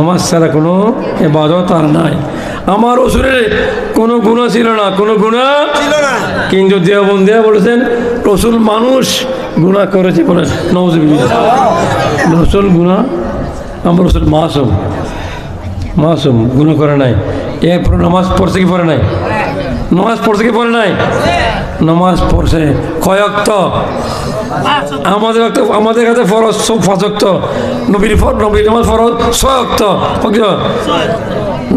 নামাজ ছাড়া কোনো এবাদত আর নাই। আমার ওসুরের কোনো গুণা ছিল না কোনো গুণা ছিল না। কিন্তু দেহবন্দিয়া বলেছেন রসুল মানুষ গুণা করেছে বলে। নজবিল্লা রসুল গুণা আমার রসুল মাসুম। মাসুম গুণা করে নাই। এরপর নামাজ পড়ছে কি পড়ে নাই? নামাজ পড়ছে কি পড়ে নাই? নামাজ পড়ছে। কয়ক্ত আমাদের আমাদের কাছে ফরজ সব ফাঁসক্ত নবীর ফর নবীর নামাজ ফরজ ছয়ক্ত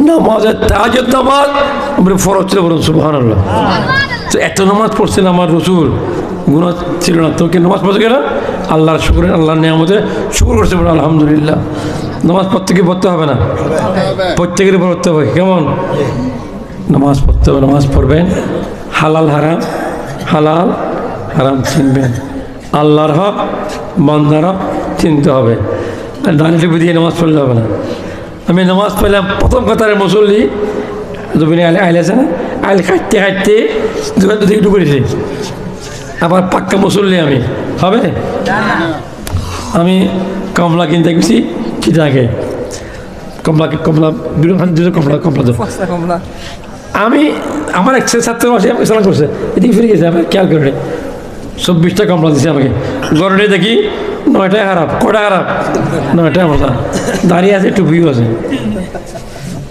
নামাজের তাজের নামাজ আমরা ফরজ ছিল বলুন সুবহান আল্লাহ তো এত নামাজ পড়ছেন আমার রসুল। গুণা ছিল না। তোকে নামাজ পড়ছে কেন? আল্লাহর শুক্রের আল্লাহর নিয়ামতে শুক্র করছে বলে আলহামদুলিল্লাহ। নামাজ প্রত্যেকে পড়তে হবে না? প্রত্যেকেরই পড়তে হবে। কেমন? নামাজ পড়তে হবে, নামাজ পড়বেন। হালাল হারাম হালাল হারাম চিনবেন। আল্লাহর হক, বান্দার হক চিনতে হবে। আর দানি দিয়ে নামাজ পড়লে হবে না। আমি নামাজ পড়লাম, প্রথম কাতারের মুসল্লি, জমিনে আইলে আইলে আছে না? আইলে কাটতে কাটতে দোকান একটু করেছি আবার পাক্কা মুসল্লি আমি। হবে? আমি কমলা কিনতে গেছি, চিটাকে। কমলা কমলা দুটো কমলা কমলা তো আমি আমার এক ছাত্র মাসে আমাকে সালাম করছে। এদিকে ফিরে গেছে আমি খেয়াল করে চব্বিশটা কমলা দিছে আমাকে। গরমে দেখি নয়টায় খারাপ কটা খারাপ নয়টায় আমার দাঁড়িয়ে আছে টুপিও আছে।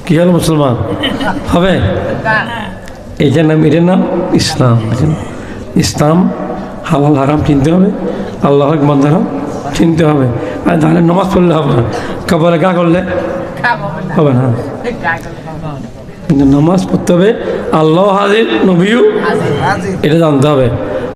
কি হলো মুসলমান? হবে? এইটার নাম এটার নাম ইসলাম। ইসলাম হালাল হারাম চিনতে হবে। আল্লাহ বান্দার হক চিনতে হবে। আর ধানের নামাজ পড়লে হবে না। কবলে গা করলে হবে না। কিন্তু নামাজ পড়তে হবে। আল্লাহ হাজির নবীও এটা জানতে হবে।